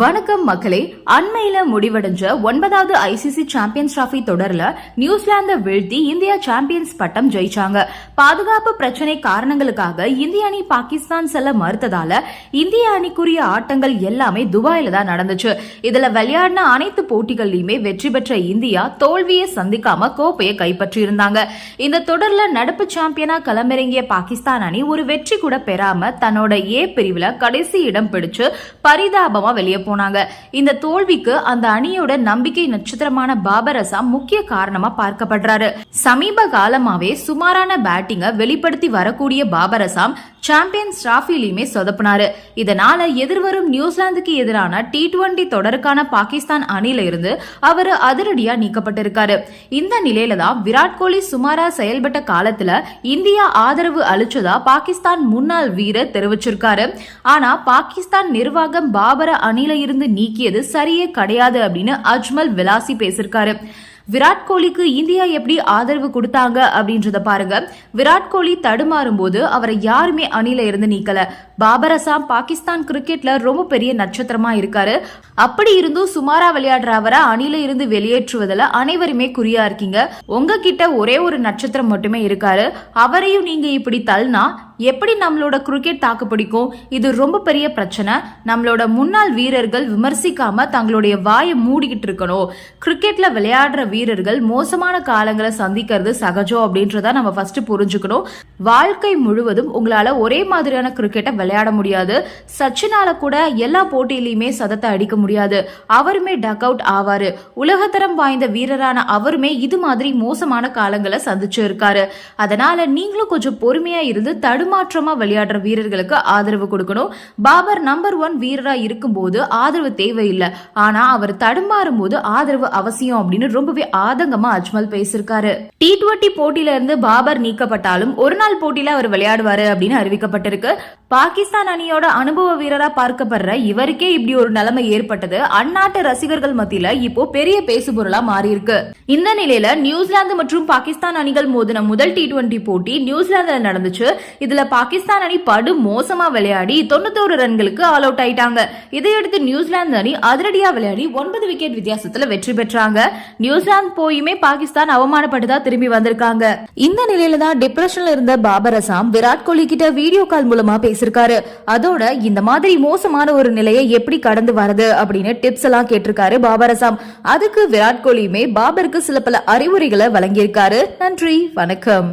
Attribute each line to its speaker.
Speaker 1: வணக்கம் மக்களே. அண்மையில முடிவடைஞ்ச ஒன்பதாவது ஐசிசி சாம்பியன்ஸ் டிராபி தொடர்ல நியூசிலாந்தை வீழ்த்தி இந்தியா சாம்பியன்ஸ் பட்டம் ஜெயிச்சாங்க. பாதுகாப்பு பிரச்சனை காரணங்களுக்காக இந்திய அணி பாகிஸ்தான் செல்ல மறுத்ததால இந்திய அணிக்குரிய ஆட்டங்கள் எல்லாமே துபாயில தான் நடந்துச்சு. இதுல விளையாடின அனைத்து போட்டிகள்லயுமே வெற்றி பெற்ற இந்தியா தோல்வியை சந்திக்காம கோப்பையை கைப்பற்றியிருந்தாங்க. இந்த தொடர்ல நடப்பு சாம்பியனா களமிறங்கிய பாகிஸ்தான் அணி ஒரு வெற்றி கூட பெறாம தன்னோட ஏ பிரிவுல கடைசி இடம் பிடிச்சு பரிதாபமா வெளியே போனாங்க. இந்த தோல்விக்கு அந்த அணியோட நம்பிக்கை நட்சத்திரமான பாபர் அசாம் முக்கிய காரணமா பார்க்கப்படுறாரு. சமீப காலமாவே சுமாரான பேட்டிங்க வெளிப்படுத்தி வரக்கூடிய பாபர் அசாம் சாம்பியன்ஸ் டிராஃபிலையுமே சொதப்பினாரு. இதனால எதிர்வரும் நியூசிலாந்துக்கு எதிரான டி டுவெண்டி தொடருக்கான பாகிஸ்தான் அணியில இருந்து அவர் அதிரடியா நீக்கப்பட்டிருக்காரு. இந்த நிலையில தான் விராட் கோலி சுமாரா செயல்பட்ட காலத்துல இந்தியா ஆதரவு அளிச்சதா பாகிஸ்தான் முன்னாள் வீரர் தெரிவிச்சிருக்காரு. ஆனா பாகிஸ்தான் நிர்வாகம் பாபர அணியில இருந்து நீக்கியது சரியே கிடையாது அப்படின்னு அஜ்மல் விலாசி பேசியிருக்காரு விராட் கோலிக்கு இந்தியா எப்படி ஆதரவு கொடுத்தாங்க அப்படின்றத பாருங்க. விராட் கோலி தடுமாறும் போது அவரை யாருமே அணில இருந்து நீக்கல. பாபர் அசாம் பாகிஸ்தான் கிரிக்கெட்ல ரொம்ப பெரிய நட்சத்திரமா இருக்காரு. அப்படி இருந்தும் சுமாரா விளையாடுற அவரை அணில இருந்து வெளியேற்றுவதில் அனைவருமே குறியா இருக்கீங்க. உங்ககிட்ட ஒரே ஒரு நட்சத்திரம் மட்டுமே இருக்காரு. அவரையும் நீங்க இப்படி தள்ளினா எப்படி நம்மளோட கிரிக்கெட் தாக்கு பிடிக்கும்? இது ரொம்ப பெரிய பிரச்சனை. நம்மளோட முன்னாள் வீரர்கள் விமர்சிக்காம தங்களுடைய வாயை மூடிக்கிட்டு இருக்கணும். கிரிக்கெட்ல விளையாடுற வீரர்கள் மோசமான காலங்களை சந்திக்கிறது சகஜம் அப்படின்றத நம்ம ஃபர்ஸ்ட் புரிஞ்சுக்கணும். வாழ்க்கை முழுவதும் உங்களால ஒரே மாதிரியான கிரிக்கெட்டை விளையாட முடியாது. சச்சினால கூட எல்லா போட்டியிலையுமே சதத்தை அடிக்க முடியாது. அவருமே டக் அவுட் ஆவாரு. உலகத்தரம் வாய்ந்த வீரரான அவருமே இது மாதிரி மோசமான காலங்களை சந்திச்சு இருக்காரு அதனால நீங்களும் கொஞ்சம் பொறுமையா இருந்து தடுமாற்றமா விளையாடுற வீரர்களுக்கு ஆதரவு கொடுக்கணும். பாபர் நம்பர் ஒன் வீரரா இருக்கும்போது ஆதரவு தேவையில்லை. ஆனா அவர் தடுமாறும் போது ஆதரவு அவசியம் அப்படின்னு ரொம்பவே ஆதங்கமா அஜ்மல் பேசியிருக்காரு. டி டுவெண்டி போட்டியில இருந்து பாபர் நீக்கப்பட்டாலும் ஒரு நாள் போட்டியில அவர் விளையாடுவாரு அப்படின்னு அறிவிக்கப்பட்டிருக்கு. பாகிஸ்தான் அணியோட அனுபவ வீரரா பார்க்கப்படுற இவருக்கே இப்படி ஒரு நிலைமை ஏற்பட்டது. அந்நாட்டு ரசிகர்கள் மத்தியில இப்போ பெரிய பேசுபொருளா மாறி இருக்கு இந்த நிலையில நியூசிலாந்து மற்றும் பாகிஸ்தான் அணிகள் மோதின முதல் டி டுவெண்டி போட்டி நியூசிலாந்துல நடந்துச்சு. இதுல பாகிஸ்தான் அணி படு மோசமா விளையாடி தொண்ணூத்தோரு ரன்களுக்கு ஆல் அவுட் ஆயிட்டாங்க. இதையடுத்து நியூசிலாந்து அணி அதிரடியா விளையாடி ஒன்பது விக்கெட் வித்தியாசத்துல வெற்றி பெற்றாங்க. நியூசிலாந்து போயுமே பாகிஸ்தான் அவமானப்பட்டுதா திரும்பி வந்திருக்காங்க. இந்த நிலையில தான் டிப்ரெஷன்ல இருந்த பாபர் அசாம் விராட் கோலி கிட்ட வீடியோ கால் மூலமா பேசிருக்காரு. அதோட இந்த மாதிரி மோசமான ஒரு நிலையை எப்படி கடந்து வரது அப்படின்னு டிப்ஸ் எல்லாம் கேட்டிருக்காரு பாபர் அசாம். அதுக்கு விராட் கோலியுமே பாபருக்கு சில பல அறிவுரைகளை வழங்கியிருக்காரு. நன்றி வணக்கம்.